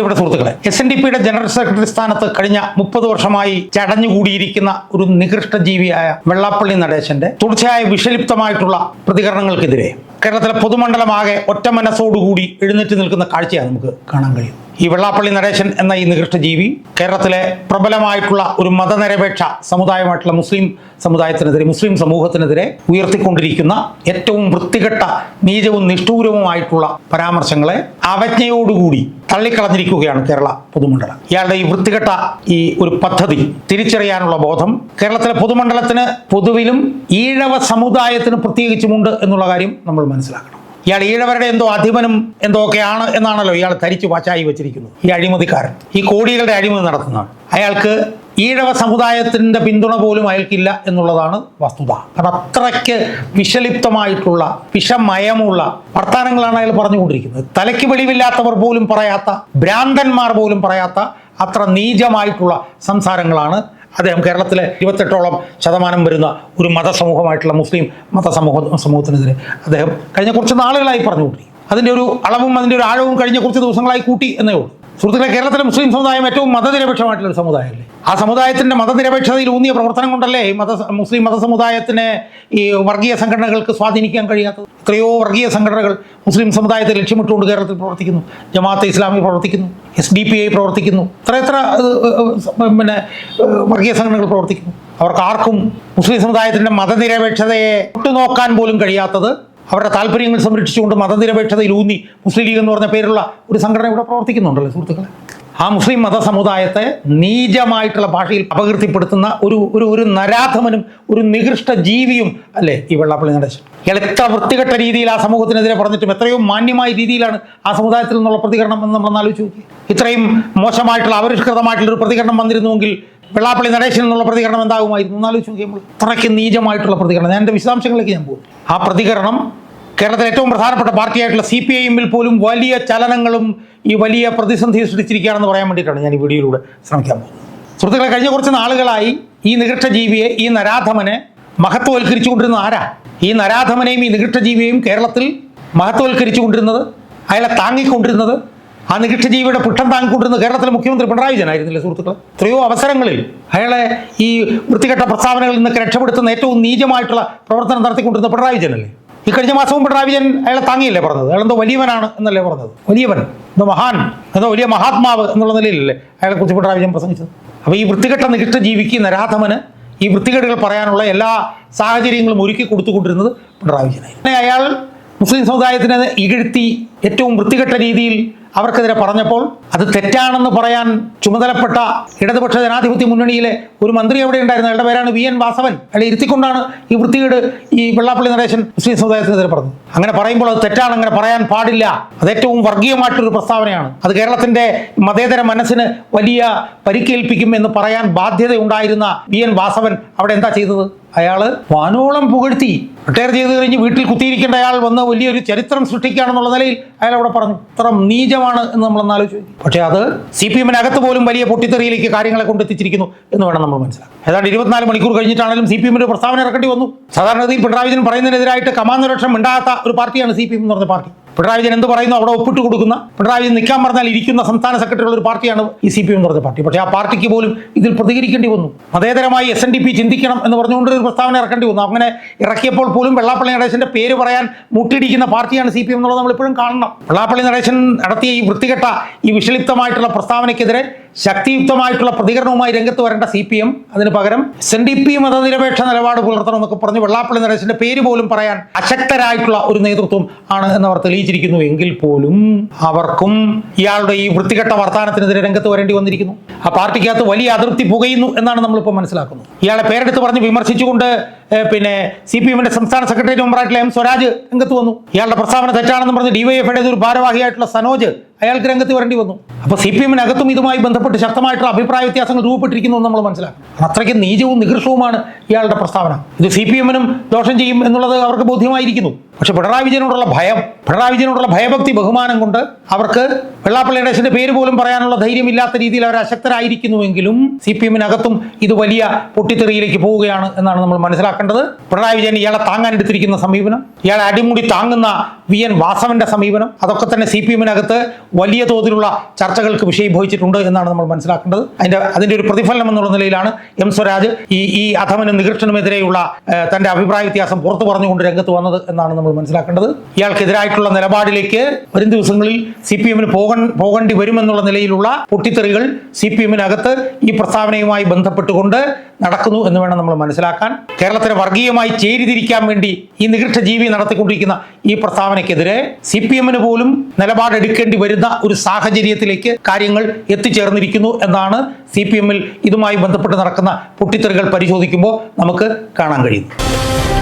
പ്രിയപ്പെട്ട സുഹൃത്തുക്കളെ S N D പിയുടെ ജനറൽ സെക്രട്ടറി സ്ഥാനത്ത് കഴിഞ്ഞ മുപ്പത് വർഷമായി ചടഞ്ഞുകൂടിയിരിക്കുന്ന ഒരു നികൃഷ്ട ജീവിയായ വെള്ളാപ്പള്ളി നടേശന്റെ തുടർച്ചയായ വിഷലിപ്തമായിട്ടുള്ള പ്രതികരണങ്ങൾക്കെതിരെ കേരളത്തിലെ പൊതുമണ്ഡലമാകെ ഒറ്റ മനസ്സോടുകൂടി എഴുന്നേറ്റ് നിൽക്കുന്ന കാഴ്ചയാണ് നമുക്ക് കാണാൻ കഴിയും ഈ വെള്ളാപ്പള്ളി നടേശൻ എന്ന ഈ നികൃഷ്ട ജീവി കേരളത്തിലെ പ്രബലമായിട്ടുള്ള ഒരു മതനിരപേക്ഷ സമുദായമായിട്ടുള്ള മുസ്ലിം സമുദായത്തിനെതിരെ മുസ്ലിം സമൂഹത്തിനെതിരെ ഉയർത്തിക്കൊണ്ടിരിക്കുന്ന ഏറ്റവും വൃത്തികെട്ട നീചവും നിഷ്ഠൂരവുമായിട്ടുള്ള പരാമർശങ്ങളെ അവജ്ഞയോടുകൂടി തള്ളിക്കളഞ്ഞിരിക്കുകയാണ് കേരള പൊതുമണ്ഡലം. ഇയാളുടെ ഈ വൃത്തികെട്ട ഈ ഒരു പദ്ധതി തിരിച്ചറിയാനുള്ള ബോധം കേരളത്തിലെ പൊതുമണ്ഡലത്തിന് പൊതുവിലും ഈഴവ സമുദായത്തിന് പ്രത്യേകിച്ചുമുണ്ട് എന്നുള്ള കാര്യം നമ്മൾ മനസ്സിലാക്കണം. ഇയാൾ ഈഴവരുടെ എന്തോ അധിപനും എന്തോ ഒക്കെയാണ് എന്നാണല്ലോ ഇയാൾ ധരിച്ചു വാച്ചായി വെച്ചിരിക്കുന്നത്. ഈ അഴിമതിക്കാരൻ ഈ കോടികളുടെ അഴിമതി നടത്തുന്നതാണ് അയാൾക്ക് ഈഴവ സമുദായത്തിന്റെ പിന്തുണ പോലും അയാൾക്കില്ല എന്നുള്ളതാണ് വസ്തുത. കാരണം അത്രയ്ക്ക് വിഷലിപ്തമായിട്ടുള്ള വിഷമയമുള്ള വർത്തമാനങ്ങളാണ് അയാൾ പറഞ്ഞുകൊണ്ടിരിക്കുന്നത്. തലയ്ക്ക് വെളിവില്ലാത്തവർ പോലും പറയാത്ത ഭ്രാന്തന്മാർ പോലും പറയാത്ത അത്ര നീചമായിട്ടുള്ള സംസാരങ്ങളാണ് അദ്ദേഹം കേരളത്തിലെ ഇരുപത്തെട്ടോളം ശതമാനം വരുന്ന ഒരു മതസമൂഹമായിട്ടുള്ള മുസ്ലിം മതസമൂഹ സമൂഹത്തിനെതിരെ അദ്ദേഹം കഴിഞ്ഞ കുറച്ച് നാളുകളായി പറഞ്ഞുകൊണ്ടിരിക്കും അതിന്റെ ഒരു അളവും അതിന്റെ ഒരു ആഴവും കഴിഞ്ഞ കുറച്ച് ദിവസങ്ങളായി കൂട്ടി എന്നേ ഉള്ളൂ. സുഹൃത്തുക്കളെ കേരളത്തിലെ മുസ്ലിം സമുദായം ഏറ്റവും മതനിരപേക്ഷമായിട്ടുള്ള സമുദായമല്ലേ? ആ സമുദായത്തിന്റെ മതനിരപേക്ഷതയിൽ ഊന്നിയ പ്രവർത്തനം കൊണ്ടല്ലേ മത മുസ്ലിം മതസമുദായത്തിന് ഈ വർഗീയ സംഘടനകൾക്ക് സ്വാധീനിക്കാൻ കഴിയാത്തത്? എത്രയോ വർഗീയ സംഘടനകൾ മുസ്ലിം സമുദായത്തെ ലക്ഷ്യമിട്ടുകൊണ്ട് കേരളത്തിൽ പ്രവർത്തിക്കുന്നു. ജമാഅത്തെ ഇസ്ലാമി പ്രവർത്തിക്കുന്നു. എസ് ഡി പി ഐ പ്രവർത്തിക്കുന്നു. എത്ര എത്ര പിന്നെ വർഗീയ സംഘടനകൾ പ്രവർത്തിക്കുന്നു. അവർക്ക് ആർക്കും മുസ്ലിം സമുദായത്തിന്റെ മതനിരപേക്ഷതയെ ഒട്ടുനോക്കാൻ പോലും കഴിയാത്തത് അവരുടെ താല്പര്യങ്ങൾ സംരക്ഷിച്ചുകൊണ്ട് മതനിരപേക്ഷതയിൽ ഊന്നി മുസ്ലിം ലീഗ് എന്ന് പറഞ്ഞ പേരുള്ള ഒരു സംഘടന ഇവിടെ പ്രവർത്തിക്കുന്നുണ്ടല്ലോ സുഹൃത്തുക്കളെ. ആ മുസ്ലിം മതസമുദായത്തെ നീചമായിട്ടുള്ള ഭാഷയിൽ അപകീർത്തിപ്പെടുത്തുന്ന ഒരു ഒരു ഒരു നരാധമനും ഒരു നികൃഷ്ട ജീവിയും അല്ലേ ഈ വെള്ളാപ്പള്ളി നടേശൻ? എത്ര വൃത്തികെട്ട രീതിയിൽ ആ സമൂഹത്തിനെതിരെ പറഞ്ഞിട്ടും എത്രയോ മാന്യമായ രീതിയിലാണ് ആ സമുദായത്തിൽ നിന്നുള്ള പ്രതികരണം എന്ന് നമ്മൾ ആലോചിച്ച് നോക്കി. ഇത്രയും മോശമായിട്ടുള്ള അപരിഷ്കൃതമായിട്ടുള്ള ഒരു പ്രതികരണം വന്നിരുന്നുവെങ്കിൽ വെള്ളാപ്പള്ളി നടേശൻ എന്നുള്ള പ്രതികരണം എന്താകുമായിരുന്നു എന്നാലോചിച്ചു നോക്കിയപ്പോൾ അത്രയ്ക്ക് നീചമായിട്ടുള്ള പ്രതികരണം. ഞാൻ എന്റെ വിശദാംശങ്ങളിലേക്ക് ഞാൻ പോകും. ആ പ്രതികരണം കേരളത്തിലെ ഏറ്റവും പ്രധാനപ്പെട്ട പാർട്ടിയായിട്ടുള്ള സി പി ഐ എമ്മിൽ പോലും വലിയ ചലനങ്ങളും ഈ വലിയ പ്രതിസന്ധി സൃഷ്ടിച്ചിരിക്കുകയാണെന്ന് പറയാൻ വേണ്ടിയിട്ടാണ് ഞാൻ ഈ വീഡിയോയിലൂടെ ശ്രമിക്കാൻ പോകുന്നത്. സുഹൃത്തുക്കളെ കഴിഞ്ഞ കുറച്ച് നാളുകളായി ഈ നികൃഷ്ട ജീവിയെ ഈ നരാധമനെ മഹത്വവൽക്കരിച്ചുകൊണ്ടിരുന്ന ആരാ? ഈ നരാധമനെയും ഈ നികൃഷ്ട ജീവിയെയും കേരളത്തിൽ മഹത്വവൽക്കരിച്ചുകൊണ്ടിരുന്നത് അയാളെ താങ്ങിക്കൊണ്ടിരുന്നത് ആ നികൃഷ്ട ജീവിയുടെ പുഷ്ടം താങ്ങിക്കൊണ്ടിരുന്നത് കേരളത്തിലെ മുഖ്യമന്ത്രി പിണറായി വിജയനായിരുന്നില്ലേ സുഹൃത്തുക്കൾ എത്രയോ അവസരങ്ങളിൽ അയാളെ ഈ വൃത്തികെട്ട പ്രസ്താവനകളിൽ നിന്നൊക്കെ രക്ഷപ്പെടുത്തുന്ന ഏറ്റവും നീചമായിട്ടുള്ള പ്രവർത്തനം നടത്തിക്കൊണ്ടിരുന്ന പിണറായി വിജയനല്ലേ? ഈ കഴിഞ്ഞ മാസവും പിണറായി വിജയൻ അയാളെ താങ്ങിയല്ലേ പറഞ്ഞത്? അയാളെന്തോ വലിയവനാണ് എന്നല്ലേ പറഞ്ഞത്? വലിയവൻ എന്തോ മഹാൻ എന്തോ വലിയ മഹാത്മാവ് എന്നുള്ള നിലയിലല്ലേ അയാളെ കുറിച്ച് പിണറായി വിജയൻ പ്രസംഗിച്ചത്. അപ്പോൾ ഈ വൃത്തികെട്ട നികൃഷ്ട ജീവിക്ക് നരാധമന് ഈ വൃത്തികേടുകൾ പറയാനുള്ള എല്ലാ സാഹചര്യങ്ങളും ഒരുക്കി കൊടുത്തുകൊണ്ടിരുന്നത് പിണറായി വിജയനായി അയാൾ മുസ്ലിം സമുദായത്തിനെ ഇകഴ്ത്തി ഏറ്റവും വൃത്തികെട്ട രീതിയിൽ അവർക്കെതിരെ പറഞ്ഞപ്പോൾ അത് തെറ്റാണെന്ന് പറയാൻ ചുമതലപ്പെട്ട ഇടതുപക്ഷ ജനാധിപത്യ മുന്നണിയിലെ ഒരു മന്ത്രി എവിടെ ഉണ്ടായിരുന്നു. അയാളുടെ പേരാണ് വി എൻ വാസവൻ. അയാളെ ഇരുത്തിക്കൊണ്ടാണ് ഈ വൃത്തികേട് ഈ വെള്ളാപ്പള്ളി നടേശൻ മുസ്ലിം സമുദായത്തിനെതിരെ പറഞ്ഞു അങ്ങനെ പറയുമ്പോൾ അത് തെറ്റാണ് അങ്ങനെ പറയാൻ പാടില്ല. അത് ഏറ്റവും വർഗീയമായിട്ടൊരു പ്രസ്താവനയാണ്. അത് കേരളത്തിന്റെ മതേതര മനസ്സിന് വലിയ പരിക്കേൽപ്പിക്കും എന്ന് പറയാൻ ബാധ്യതയുണ്ടായിരുന്ന വി എൻ വാസവൻ അവിടെ എന്താ ചെയ്തത്? അയാൾ വാനോളം പുകഴ്ത്തി റിട്ടയർ ചെയ്ത് കഴിഞ്ഞ് വീട്ടിൽ കുത്തിയിരിക്കേണ്ട അയാൾ വന്ന് വലിയൊരു ചരിത്രം സൃഷ്ടിക്കുകയാണെന്നുള്ള നിലയിൽ അയാൾ അവിടെ പറഞ്ഞു ഇത്ര നീചമാണ് എന്ന് നമ്മൾ ആലോചിച്ചു. പക്ഷേ അത് സി പി എമ്മിനകത്ത് പോലും വലിയ പൊട്ടിത്തെറിയിലേക്ക് കാര്യങ്ങളെ കൊണ്ടെത്തിച്ചിരിക്കുന്നു എന്ന് വേണം നമ്മൾ മനസ്സിലാക്കാം ഏതാണ്ട് ഇരുപത്തിനാല് മണിക്കൂർ കഴിഞ്ഞിട്ടാണെങ്കിലും സി പി എമ്മിന്റെ പ്രസ്താവന ഇറക്കേണ്ടി വന്നു. സാധാരണഗതിയിൽ പിണറായി വിജയൻ പറയുന്നതിനെതിരായിട്ട് രക്ഷം മിണ്ടാത്ത ഒരു പാർട്ടിയാണ് സി പി എം എന്ന് പറഞ്ഞ പാർട്ടി. പിണറായി വിജയൻ എന്ത് പറയുന്നു? അവിടെ ഒപ്പിട്ട് കൊടുക്കുന്ന പിണറായി വിജയൻ നിൽക്കാൻ പറഞ്ഞാൽ ഇരിക്കുന്ന സംസ്ഥാന സെക്രട്ടറി ഉള്ള ഒരു പാർട്ടിയാണ് ഈ സി പി എം എന്ന് പറഞ്ഞ പാർട്ടി. പക്ഷേ ആ പാർട്ടിക്ക് പോലും ഇതിൽ പ്രതികരിക്കേണ്ടി വന്നു. മതേതരമായി എസ് എൻ ഡി പി ചിന്തിക്കണം എന്ന് പറഞ്ഞുകൊണ്ട് ഒരു പ്രസ്താവന ഇറക്കേണ്ടി വന്നു. അങ്ങനെ ഇറക്കിയപ്പോൾ പോലും വെള്ളാപ്പള്ളി നടേശന്റെ പേര് പറയാൻ മുട്ടിടിക്കുന്ന പാർട്ടിയാണ് സി പി എം എന്നുള്ളത് നമ്മളിപ്പോഴും കാണണം. വെള്ളാപ്പള്ളി നടേശൻ നടത്തിയ ഈ വൃത്തികെട്ട ഈ വിഷലിപ്തമായിട്ടുള്ള പ്രസ്താവനയ്ക്കെതിരെ ശക്തിയുക്തമായിട്ടുള്ള പ്രതികരണവുമായി രംഗത്ത് വരേണ്ട സി പി എം അതിന് പകരം എസ് എൻ ഡി പി മതനിരപേക്ഷ നിലപാട് പുലർത്തണമെന്നൊക്കെ പറഞ്ഞ് വെള്ളാപ്പള്ളി നടേശന്റെ പേര് പോലും പറയാൻ അശക്തരായിട്ടുള്ള ഒരു നേതൃത്വം ആണ് എന്നവർ തെളിയിച്ചിരിക്കുന്നു. എങ്കിൽ പോലും അവർക്കും ഇയാളുടെ ഈ വൃത്തികെട്ട വർത്തമാനത്തിനെതിരെ രംഗത്ത് വരേണ്ടി വന്നിരിക്കുന്നു. ആ പാർട്ടിക്കകത്ത് വലിയ അതൃപ്തി പുകയുന്നു എന്നാണ് നമ്മളിപ്പോൾ മനസ്സിലാക്കുന്നത്. ഇയാളെ പേരെടുത്ത് പറഞ്ഞ് വിമർശിച്ചുകൊണ്ട് പിന്നെ സി പി എമ്മിന്റെ സംസ്ഥാന സെക്രട്ടറി മെമ്പറായിട്ടുള്ള എം സ്വരാജ് രംഗത്ത് വന്നു. ഇയാളുടെ പ്രസ്താവന തെറ്റാണെന്ന് പറഞ്ഞ് ഡിവൈഎഫ്ഐയുടെ ഒരു ഭാരവാഹിയായിട്ടുള്ള സനോജ് അയാൾക്ക് രംഗത്ത് വരേണ്ടി വന്നു. അപ്പോൾ സി പി എമ്മിനകത്തും ഇതുമായി ബന്ധപ്പെട്ട് ശക്തമായിട്ടുള്ള അഭിപ്രായ വ്യത്യാസങ്ങൾ രൂപപ്പെട്ടിരിക്കുന്നു എന്ന് നമ്മൾ മനസ്സിലാക്കും അത്രയ്ക്ക് നീചവും നികൃഷ്ടവുമാണ് ഇയാളുടെ പ്രസ്താവന. ഇത് സി പി എമ്മിനും ദോഷം ചെയ്യും എന്നുള്ളത് അവർക്ക് ബോധ്യമായിരിക്കുന്നു. പക്ഷെ പിണറായി വിജയനോടുള്ള ഭയം പിണറായി വിജയനോടുള്ള ഭയഭക്തി ബഹുമാനം കൊണ്ട് അവർക്ക് വെള്ളാപ്പള്ളി നടേശന്റെ പേര് പോലും പറയാനുള്ള ധൈര്യമില്ലാത്ത രീതിയിൽ അവർ അശക്തരായിരിക്കുന്നുവെങ്കിലും സി പി എമ്മിനകത്തും ഇത് വലിയ പൊട്ടിത്തെറിയിലേക്ക് പോവുകയാണ് എന്നാണ് നമ്മൾ മനസ്സിലാക്കേണ്ടത്. പിണറായി വിജയൻ ഇയാളെ താങ്ങാൻ എടുത്തിരിക്കുന്ന സമീപനം ഇയാളെ അടിമുടി താങ്ങുന്ന വി എൻ വാസവന്റെ സമീപനം അതൊക്കെ തന്നെ സി പി എമ്മിനകത്ത് വലിയ തോതിലുള്ള ചർച്ചകൾക്ക് വിഷയീഭവിച്ചിട്ടുണ്ട് എന്നാണ് നമ്മൾ മനസ്സിലാക്കേണ്ടത്. അതിന്റെ അതിന്റെ ഒരു പ്രതിഫലനം എന്നുള്ള നിലയിലാണ് എം സ്വരാജ് ഈ ഈ അധമനും നികൃഷ്ടനുമെതിരെയുള്ള തന്റെ അഭിപ്രായ വ്യത്യാസം പുറത്തു പറഞ്ഞുകൊണ്ട് രംഗത്ത് വന്നത് എന്നാണ് നമ്മൾ മനസ്സിലാക്കേണ്ടത്. ഇയാൾക്കെതിരായിട്ടുള്ള നിലപാടിലേക്ക് വരും ദിവസങ്ങളിൽ സി പി എമ്മിന് പോകേണ്ടി വരുമെന്നുള്ള നിലയിലുള്ള പൊട്ടിത്തെറികൾ സി പി എമ്മിനകത്ത് ഈ പ്രസ്താവനയുമായി ബന്ധപ്പെട്ടുകൊണ്ട് നടക്കുന്നു എന്ന് വേണം നമ്മൾ മനസ്സിലാക്കാൻ. കേരളത്തിന് വർഗീയമായി ചേരിതിരിക്കാൻ വേണ്ടി ഈ നികൃഷ്ട ജീവി നടത്തിക്കൊണ്ടിരിക്കുന്ന ഈ പ്രസ്താവനയ്ക്കെതിരെ സി പി എമ്മിന് പോലും നിലപാടെടുക്കേണ്ടി വരുന്ന ഒരു സാഹചര്യത്തിലേക്ക് കാര്യങ്ങൾ എത്തിച്ചേർന്നിരിക്കുന്നു എന്നാണ് സി പി എമ്മിൽ ഇതുമായി ബന്ധപ്പെട്ട് നടക്കുന്ന പൊട്ടിത്തെറികൾ പരിശോധിക്കുമ്പോൾ നമുക്ക് കാണാൻ കഴിയുന്നത്.